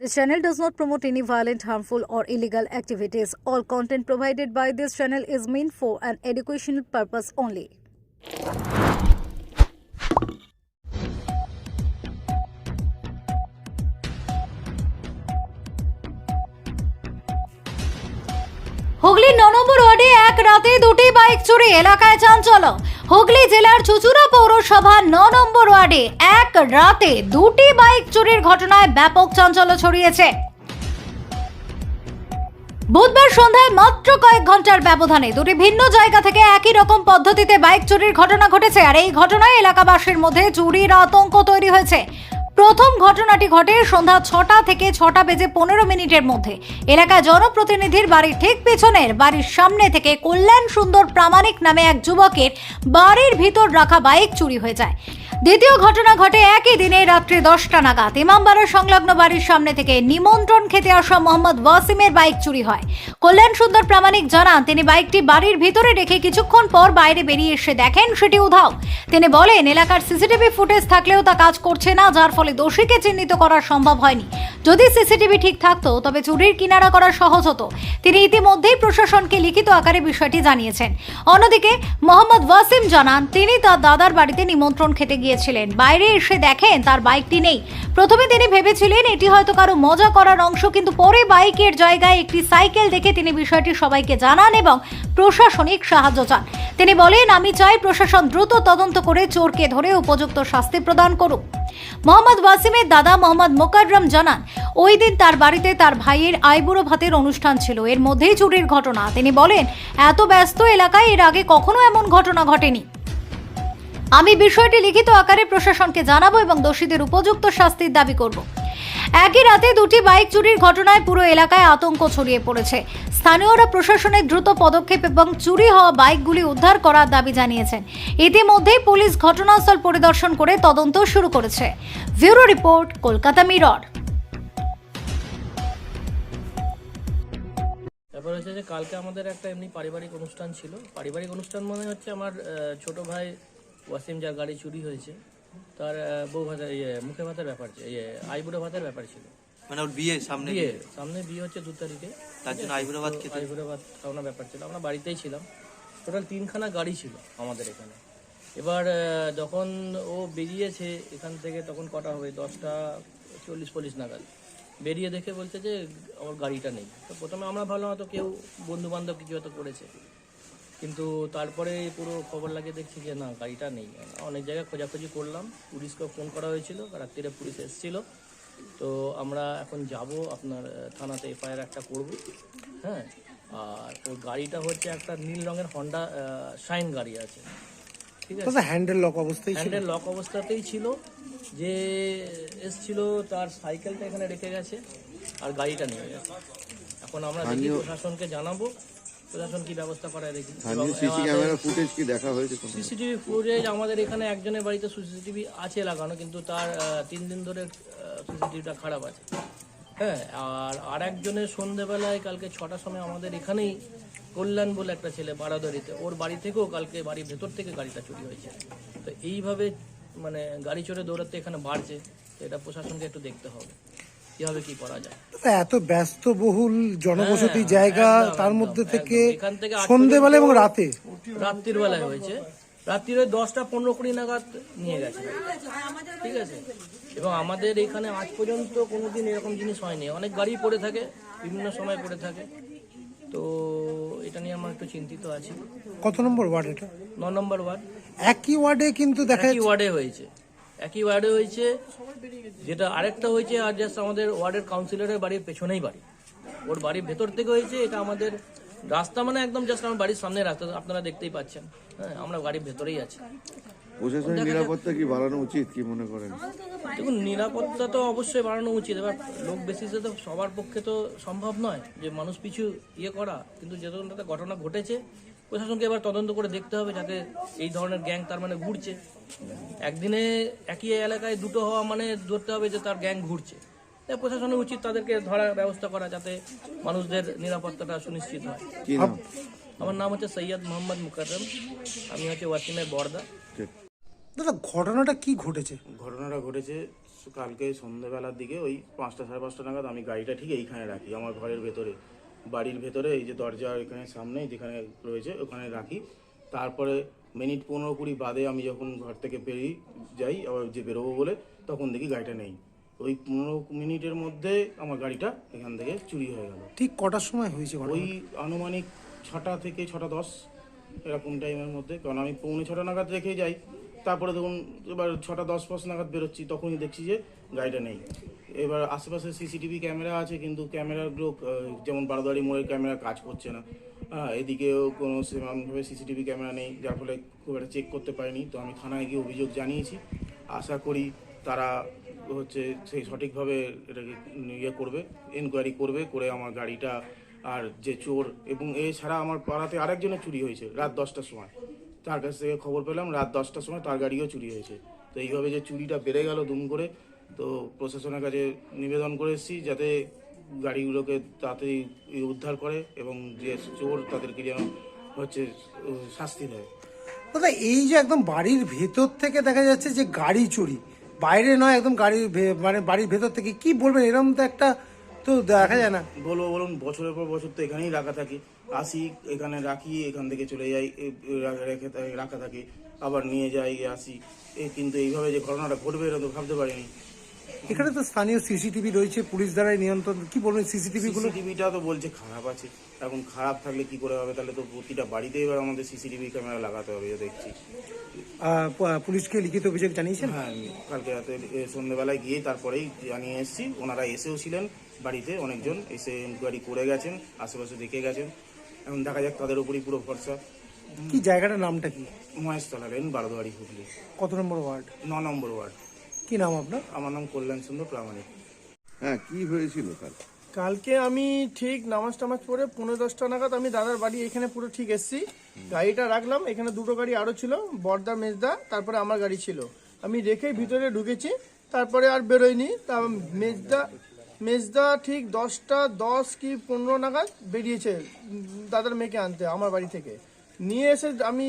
This channel does not promote any violent, harmful, or illegal activities. All content provided by this channel is meant for an educational purpose only. হুগলির ন নম্বর ওয়ার্ডে এক রাতে দুটি bike চুরি এলাকায় চাঞ্চল্য হুগলি জেলার চুচুড়া পৌরসভা ন নম্বর ওয়ার্ডে এক রাতে দুটি বাইক চুরির ঘটনায় ব্যাপক চাঞ্চল্য ছড়িয়েছে। বুধবার সন্ধ্যায় মাত্র কয়েক ঘণ্টার ব্যবধানে দুটি ভিন্ন জায়গা থেকে একই রকম পদ্ধতিতে বাইক চুরির ঘটনা ঘটেছে, আর এই ঘটনায় এলাকাবাসীর মধ্যে চুরির আতঙ্ক তৈরি হয়েছে। প্রথম ঘটনাটি ঘটে সন্ধ্যা ছটা থেকে ছটা বেজে পনেরো মিনিটের মধ্যে। এলাকায় জনপ্রতিনিধির বাড়ির ঠিক পেছনের বাড়ির সামনে থেকে কল্যাণ সুন্দর প্রামাণিক নামে এক যুবকের বাড়ির ভিতর রাখা বাইক চুরি হয়ে যায়। দ্বিতীয় ঘটনা ঘটে একই দিনে রাত্রি দশটা নাগাদ। ইমামবাড়ার সংলগ্ন বাড়ির সামনে থেকে নিমন্ত্রণ খেতে আসা মোহাম্মদ ওয়াসিমের বাইক চুরি হয়। কল্যাণ সুন্দর প্রামাণিক জানান, তিনি বাইকটি বাড়ির ভিতরে রেখে কিছুক্ষণ পর বাইরে বেরিয়ে এসে দেখেন সেটি উধাও। তিনি বলেন, এলাকার সিসিটিভি ফুটেজ থাকলেও তা কাজ করছে না, যার ফলে দোষীকে চিহ্নিত করা সম্ভব হয়নি। যদি সিসিটিভি ঠিক থাকতো, তবে চুরির কিনারা করা সহজ হতো। তিনি ইতিমধ্যেই প্রশাসনকে লিখিত আকারে বিষয়টি জানিয়েছেন। অন্যদিকে, মোহাম্মদ ওয়াসিম জানান, তিনি তার দাদার বাড়িতে নিমন্ত্রণ খেতে গিয়েছিলেন। বাইরে এসে দেখেন তার বাইকটি নেই। প্রথমে তিনি ভেবেছিলেন এটি হয়তো কারও মজা করার অংশ, কিন্তু পরে বাইকের জায়গায় একটি সাইকেল দেখে তিনি বিষয়টি সবাইকে জানান এবং প্রশাসনিক সাহায্য চান। তিনি বলেন, আমি চাই প্রশাসন দ্রুত তদন্ত করে চোরকে ধরে উপযুক্ত শাস্তি প্রদান করুক। মোহাম্মদ ওয়াসিমের দাদা মোহাম্মদ মোকাররম জানান, ওই দিন তার বাড়িতে তার ভাইয়ের আইবুড়ো ভাতের অনুষ্ঠান ছিল। এর মধ্যেই চুরির ঘটনা। তিনি বলেন, এত ব্যস্ত এলাকায় এর আগে কখনো এমন ঘটনা ঘটেনি। আমি বিষয়টি লিখিত আকারে প্রশাসনকে জানাব এবং দোষীদের উপযুক্ত শাস্তির দাবি করব। একই রাতে দুটি বাইক চুরির ঘটনায় পুরো এলাকায় আতঙ্ক ছড়িয়ে পড়েছে। স্থানীয়রা প্রশাসনের দ্রুত পদক্ষেপ এবং চুরি হওয়া বাইকগুলি উদ্ধার করার দাবি জানিয়েছেন। ইতিমধ্যেই পুলিশ ঘটনাস্থল পরিদর্শন করে তদন্ত শুরু করেছে। Bureau report, Kolkata Mirror. ব্যাপার হচ্ছে যে কালকে আমাদের একটা এমনি পারিবারিক অনুষ্ঠান ছিল। পারিবারিক অনুষ্ঠান মানে হচ্ছে আমার ছোট ভাই ওয়াসিম যার গাড়ি চুরি হয়েছে তার বউ ভাতা ইয়ে মুখে ভাতের ব্যাপার ছিল ইয়ে আইবুড়ো ভাতের ব্যাপার ছিল। মানে ওর বিয়ে সামনে বিয়ে সামনে বিয়ে হচ্ছে দু তারিখে। তার জন্য আইবুড়ো ভাত খেতে? আইবুড়ো ভাত খাওয়ানোর ব্যাপার ছিল আমরা বাড়িতেই ছিলাম। টোটাল তিনখানা গাড়ি ছিল আমাদের এখানে। এবার যখন ও বেরিয়েছে এখান থেকে তখন কটা হবে? দশটা চল্লিশ পল্লিশ নাগাদ। বেরিয়ে দেখে বলছে যে আমার গাড়িটা নেই। তো প্রথমে আমরা ভাবলাম হয়তো কেউ বন্ধু বান্ধব কিছু হয়তো করেছে। কিন্তু তারপরে পুরো খবর লাগিয়ে দেখছি যে না গাড়িটা নেই। অনেক জায়গায় খোঁজাখুঁজি করলাম। পুলিশকে ফোন করা হয়েছিল রাত্রিরে পুলিশ এসেছিল। তো আমরা এখন যাব আপনার থানাতে এফআইআর একটা করব। হ্যাঁ? আর ওর গাড়িটা হচ্ছে একটা নীল রঙের হন্ডা শাইন গাড়ি আছে। ঠিক আছে? হ্যান্ডেল লক অবস্থায় হ্যান্ডেল লক অবস্থাতেই ছিল। যে এসছিল তার সাইকেলটা এখানে রেখে গেছে আর গাড়িটা নিয়ে গেছে। এখন আমরা দেখি প্রশাসনকে জানাব। প্রশাসন কি ব্যবস্থা করায় দেখি। সিসি ক্যামেরা ফুটেজ কি দেখা হয়েছে সিসিটিভি ফুটেজ আমাদের এখানে একজনের বাড়িতে সিসিটিভি আছে লাগানো কিন্তু তার তিন দিন ধরে সিসিটিভিটা খারাপ আছে। হ্যাঁ আর আর একজনের সন্ধেবেলায় কালকে ছটার সময় আমাদের এখানেই কল্যাণ বলে একটা ছেলে বারাদরিতে ওর বাড়ি থেকেও কালকে বাড়ির ভেতর থেকে গাড়িটা চুরি হয়েছে। তো এইভাবে মানে গাড়ি চড়ে দৌড়াতে এখানে বাড়ছে তো এটা প্রশাসনকে একটু দেখতে হবে। কীভাবে কি করা যায়। এত ব্যস্তবহুল জনবসতি হ্যাঁ, জায়গা তার মধ্যে থেকে সন্ধেবেলা এবং রাতে? রাত্রির বেলায় হয়েছে। রাত্রির ওই দশটা পনেরো কুড়ি নাগাদ নিয়ে গেছে। ঠিক আছে? এবং আমাদের এখানে আজ পর্যন্ত কোনোদিন এরকম জিনিস হয়নি। অনেক গাড়ি পড়ে থাকে বিভিন্ন সময় পড়ে থাকে। তো এটা নিয়ে আমার একটু চিন্তিত আছি। কত নম্বর ওয়ার্ড এটা? ন নম্বর ওয়ার্ড। একই ওয়ার্ডে কিন্তু দেখা একই ওয়ার্ডে হয়েছে। একই ওয়ার্ডে হয়েছে যেটা আরেকটা হয়েছে আর জাস্ট আমাদের ওয়ার্ডের কাউন্সিলরের বাড়ির পেছনেই বাড়ি। ওর বাড়ির ভেতর থেকে হয়েছে এটা আমাদের রাস্তা মানে একদম জাস্ট আমার বাড়ির সামনে রাস্তা আপনারা দেখতেই পাচ্ছেন। হ্যাঁ আমরা বাড়ির ভেতরেই আছি। প্রশাসনের নিরাপত্তা কি বাড়ানো উচিত কি মনে করেন? দেখুন নিরাপত্তা তো অবশ্যই বাড়ানো উচিত এবার লোক বেসিসে তো সবার পক্ষে তো সম্ভব নয় যে মানুষ পিছু ইয়ে করা কিন্তু যে ধরনের একটা ঘটনা ঘটেছে প্রশাসনকে এবার তদন্ত করে দেখতে হবে যাতে এই ধরনের গ্যাং তার মানে ঘুরছে। একদিনে একই এলাকায় দুটো হওয়া মানে ধরতে হবে যে তার গ্যাং ঘুরছে। তাই প্রশাসনের উচিত তাদেরকে ধরার ব্যবস্থা করা যাতে মানুষদের নিরাপত্তাটা সুনিশ্চিত হয়। আমার নাম হচ্ছে সৈয়দ মোহাম্মদ মুকাররম। আমি হচ্ছে ওয়াসিমের বর্দা দাদা ঘটনাটা কি ঘটেছে? ঘটনাটা ঘটেছে কালকে সন্ধ্যেবেলার দিকে ওই পাঁচটা সাড়ে পাঁচটা নাগাদ আমি গাড়িটা ঠিক এইখানে রাখি আমার ঘরের ভেতরে। বাড়ির ভেতরে এই যে দরজা এখানে সামনে যেখানে রয়েছে ওখানে রাখি। তারপরে মিনিট পনেরো কুড়ি বাদে আমি যখন ঘর থেকে বেরিয়ে যাই আবার যে বেরোবো বলে তখন দেখি গাড়িটা নেই। ওই পনেরো মিনিটের মধ্যে আমার গাড়িটা এখান থেকে চুরি হয়ে গেল। ঠিক কটার সময় হয়েছে? ওই আনুমানিক ছটা থেকে ছটা দশ এরকম টাইমের মধ্যে। কারণ আমি পৌনে ছটা নাগাদ রেখে যাই। তারপরে দেখুন, এবার ছটা দশ পাঁচ নাগাদ বেরোচ্ছি, তখনই দেখছি যে গাড়িটা নেই। এবার আশেপাশে সিসিটিভি ক্যামেরা আছে, কিন্তু ক্যামেরাগুলো যেমন বারোদারি মোড়ের ক্যামেরা কাজ করছে না। হ্যাঁ এদিকেও কোনো সেরকমভাবে সিসিটিভি ক্যামেরা নেই, যার ফলে খুব একটা চেক করতে পারিনি। তো আমি থানায় গিয়ে অভিযোগ জানিয়েছি। আশা করি তারা হচ্ছে সেই সঠিকভাবে এটাকে ইয়ে করবে এনকোয়ারি করবে, করে আমার গাড়িটা আর যে চোর, এবং এছাড়া আমার পাড়াতে আরেকজনের চুরি হয়েছে রাত দশটার সময়। তার কাছ থেকে খবর পেলাম রাত দশটার সময় তার গাড়িও চুরি হয়েছে। তো এইভাবে যে চুরিটা বেড়ে গেল দুম করে তো প্রশাসনের কাছে নিবেদন করে এসেছি যাতে গাড়িগুলোকে তাড়াতাড়ি উদ্ধার করে এবং যে চোর তাদেরকে যেন হচ্ছে শাস্তি দেয়। দাদা এই যে একদম বাড়ির ভেতর থেকে দেখা যাচ্ছে যে গাড়ি চুরি বাইরে নয় একদম গাড়ির মানে বাড়ির ভেতর থেকে কি বলবেন? এরকম তো একটা তো দেখা যায় না। বলব বলুন বছরের পর বছর তো এখানেই রাখা থাকি। আসি এখানে রাখি এখান থেকে চলে যাই রেখে রাখা থাকি আবার নিয়ে যাই আসি। কিন্তু এইভাবে যে ঘটনাটা ঘটবে এটা তো ভাবতে পারিনি। এখানে তো স্থানীয় সিসিটিভি রয়েছে পুলিশ দ্বারাই নিয়ন্ত্রণ কি বলবেন সিসিটিভি গুলো সিসিটিভিটা তো বলছে খারাপ আছে এখন খারাপ থাকলে কি করে হবে? তাহলে তো প্রতিটা বাড়িতে এবার আমাদের সিসিটিভি ক্যামেরা লাগাতে হবে দেখছি। পুলিশকে লিখিত অভিযোগ জানিয়েছেন? হ্যাঁ কালকে রাতে সন্ধ্যেবেলায় গিয়ে তারপরেই জানিয়ে এসেছি ওনারা এসেও ছিলেন বাড়িতে অনেকজন এসে ইনকোয়ারি করে গেছেন আশেপাশে দেখে গেছেন। এখন দেখা যাক তাদের উপরই পুরো ভরসা। কি জায়গাটার নামটা কি? মহেশতলা লেন বারোদুয়ারি হুগলি। কত নম্বর ওয়ার্ড? ন নম্বর ওয়ার্ড। কি নাম আপনার? আমার নাম কল্যাণ সুন্দর প্রামাণিক। হ্যাঁ কি হয়েছিল কাল? কালকে আমি ঠিক নামাজ টামাজ পরে পনেরো দশটা নাগাদ আমি দাদার বাড়ি এখানে পুরো ঠিক এসছি। গাড়িটা রাখলাম এখানে দুটো গাড়ি আরও ছিল বর্দা মেজদা তারপরে আমার গাড়ি ছিল। আমি রেখেই ভিতরে ঢুকেছি তারপরে আর বেরোয়নি তা মেজদা মেজদা ঠিক দশটা, দশ কি পনেরো নাগাদ বেরিয়েছে দাদার মেয়েকে আনতে, আমার বাড়ি থেকে। নিয়ে এসে আমি,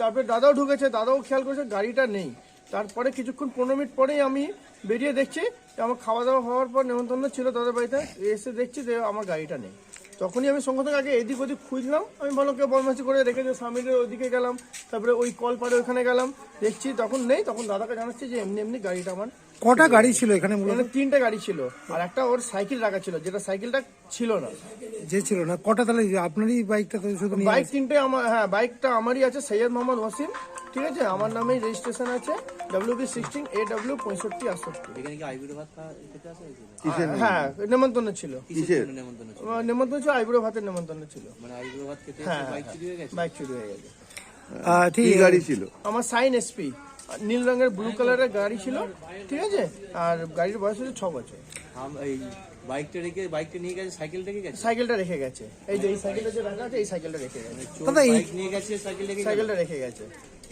তারপরে দাদাও ঢুকেছে, দাদাও খেয়াল করেছে গাড়িটা নেই। তারপরে কিছুক্ষণ, পনেরো মিনিট পরেই আমি বেরিয়ে দেখছি আমার খাওয়া দাওয়া হওয়ার পর নেমন্তন্ন ছিল দাদার বাড়িতে, এসে দেখছি যে আমার গাড়িটা নেই। তখনই আমি সঙ্গে সঙ্গে আগে এদিক ওদিক খুঁজলাম। আমি ভালো কেউ বদমাশি করে রেখে রেখেছে স্বামীদের ওদিকে গেলাম তারপরে ওই কল পাড়ে ওখানে গেলাম। দেখছি তখন নেই তখন দাদাকে জানাচ্ছি যে এমনি এমনি গাড়িটা আমার কটা গাড়ি ছিল এখানে মূলত? তিনটে গাড়ি ছিল আর একটা ওর সাইকেল রাখা ছিল যেটা সাইকেলটা ছিল না। যে ছিল না কটা তাহলে আপনারই বাইকটা তো শুধু বাইক তিনটে আমার হ্যাঁ বাইকটা আমারই আছে সৈয়দ মোহাম্মদ ওয়াসিম ঠিক আছে আমার নামেই রেজিস্ট্রেশন আছে W B sixteen A W পঁয়ষট্টি আটষট্টি। এখানে কি ভাত হ্যাঁ নেমন্তন্ন ছিল। নেমন্তন্ন ছিল? আইবুড়ো ভাতের নেমন্তন্ন ছিল। মানে আইবিরো ভাত খেতে হ্যাঁ বাইক চুরি হয়ে গেছে? বাইক চুরি হয়ে গেছে। আহ, ঠিক গাড়ি ছিল? আমার সাইন এসপি নীল রঙের ব্লু কালারের গাড়ি ছিল ঠিক আছে? আর গাড়ির বয়স হচ্ছে ছ বছর। এই বাইকটা রেখে বাইকটা নিয়ে গেছে সাইকেল রেখে গেছে? সাইকেলটা রেখে গেছে। এই যে এই সাইকেলটা যে রাখা আছে এই সাইকেলটা রেখে গেছে। দাদা, নিয়ে গেছে সাইকেল রেখে গেছে? সাইকেলটা রেখে গেছে।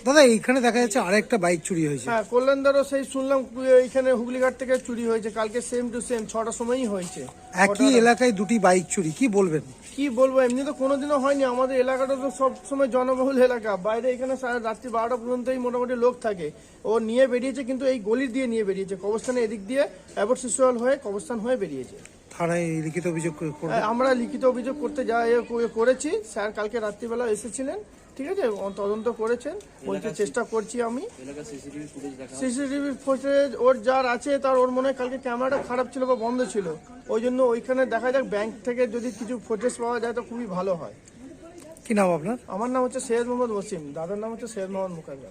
দাদা এইখানে দেখা যাচ্ছে আরেকটা বাইক চুরি হয়েছে। হ্যাঁ কল্যাণদারও সেই শুনলাম এইখানে হুগলিঘাট থেকে চুরি হয়েছে। কালকে সেম টু সেম ছটার সময়ই হয়েছে। একই এলাকায় দুটি বাইক চুরি কি বলবেন? কি বলব এমনি তো কোনোদিনও হয়নি। আমাদের এলাকাটা তো সব সময় জনবহুল এলাকা। বাইরে এখানে রাত্রি বারোটা পর্যন্তই মোটামুটি লোক থাকে। ও নিয়ে বেরিয়েছে কিন্তু এই গলির দিয়ে নিয়ে বেরিয়েছে। কবস্থানে এদিক দিয়ে অ্যাবট শিশুয়াল হয়ে কবস্থান হয়ে বেরিয়েছে। থানায় লিখিত অভিযোগ হ্যাঁ, আমরা লিখিত অভিযোগ করতে যা করেছি। স্যার কালকে রাত্রিবেলা এসেছিলেন। ঠিক আছে তদন্ত করেছেন। বলতে চেষ্টা করছি আমি। এলাকার সিসিটিভি ফুটেজ সিসিটিভি ফুটেজ ওর যার আছে তার ওর মনে হয় কালকে ক্যামেরাটা খারাপ ছিল বা বন্ধ ছিল। ওই জন্য ওইখানে দেখা যাক ব্যাংক থেকে যদি কিছু ফুটেজ পাওয়া যায় তো খুবই ভালো হয়। কি নাম আপনার? আমার নাম হচ্ছে সৈয়দ মোহাম্মদ ওসিম। দাদার নাম হচ্ছে সৈয়দ মোহাম্মদ মুখার্জা।